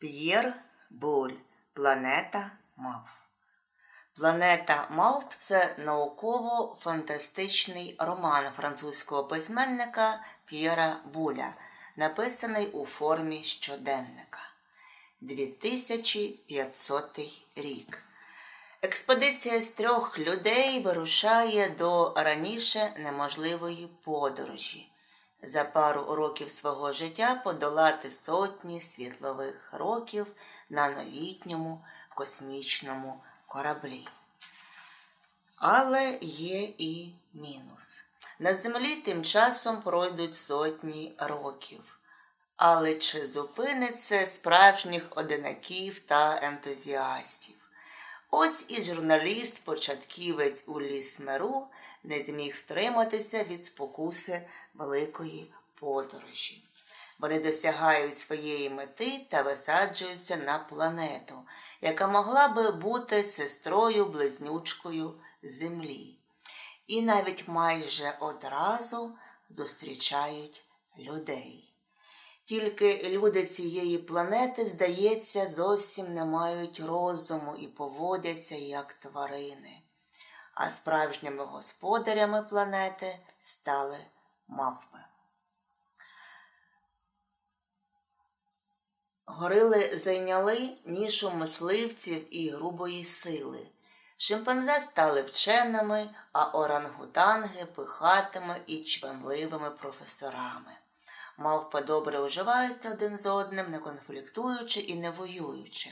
П'єр Буль. Планета мавп. Планета мавп це науково-фантастичний роман французького письменника П'єра Буля, написаний у формі щоденника. 2500 рік. Експедиція з трьох людей вирушає до раніше неможливої подорожі. За пару років свого життя подолати сотні світлових років на новітньому космічному кораблі. Але є і мінус. На землі тим часом пройдуть сотні років. Але чи зупинить це справжніх одинаків та ентузіастів? Ось і журналіст-початківець у лісмеру не зміг втриматися від спокуси великої подорожі. Вони досягають своєї мети та висаджуються на планету, яка могла би бути сестрою близнючкою Землі. І навіть майже одразу зустрічають людей. Тільки люди цієї планети, здається, зовсім не мають розуму і поводяться як тварини. А справжніми господарями планети стали мавпи. Горили зайняли нішу мисливців і грубої сили. Шимпанзе стали вченими, а орангутанги пихатими і чванливими професорами. Мавпи добре уживаються один з одним, не конфліктуючи і не воюючи,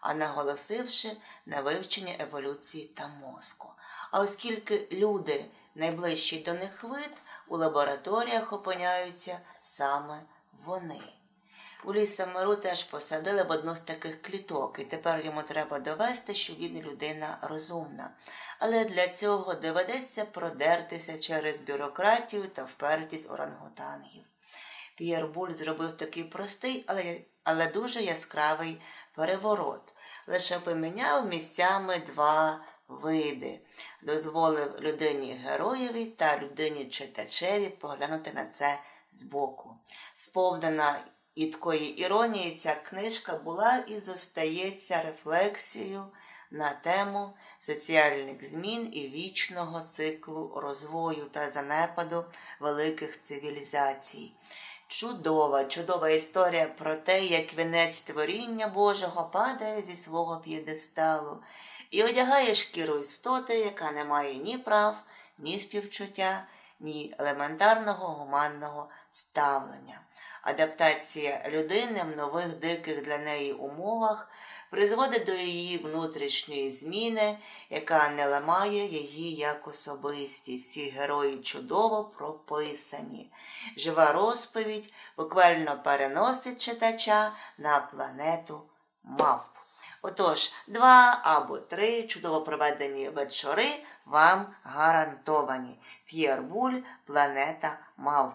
а наголосивши на вивчення еволюції та мозку. А оскільки люди найближчий до них вид, у лабораторіях опиняються саме вони. У лісомиру теж посадили в одну з таких кліток, і тепер йому треба довести, що він людина розумна. Але для цього доведеться продертися через бюрократію та впертість орангутангів. П'єр Буль зробив такий простий, але але дуже яскравий переворот. Лише поміняв місцями два види, дозволив людині героєві та людині читачеві поглянути на це збоку. Сповнена ідкої іронії ця книжка була і зостається рефлексією на тему соціальних змін і вічного циклу розвою та занепаду великих цивілізацій. Чудова, чудова історія про те, як вінець творіння Божого падає зі свого п'єдесталу і одягає шкіру істоти, яка не має ні прав, ні співчуття, ні елементарного гуманного ставлення. Адаптація людини в нових диких для неї умовах призводить до її внутрішньої зміни, яка не ламає її як особистість. Ці герої чудово прописані. Жива розповідь буквально переносить читача на планету мавп. Отож, два або три чудово проведені вечори вам гарантовані. П'єр Буль, Планета Мавп.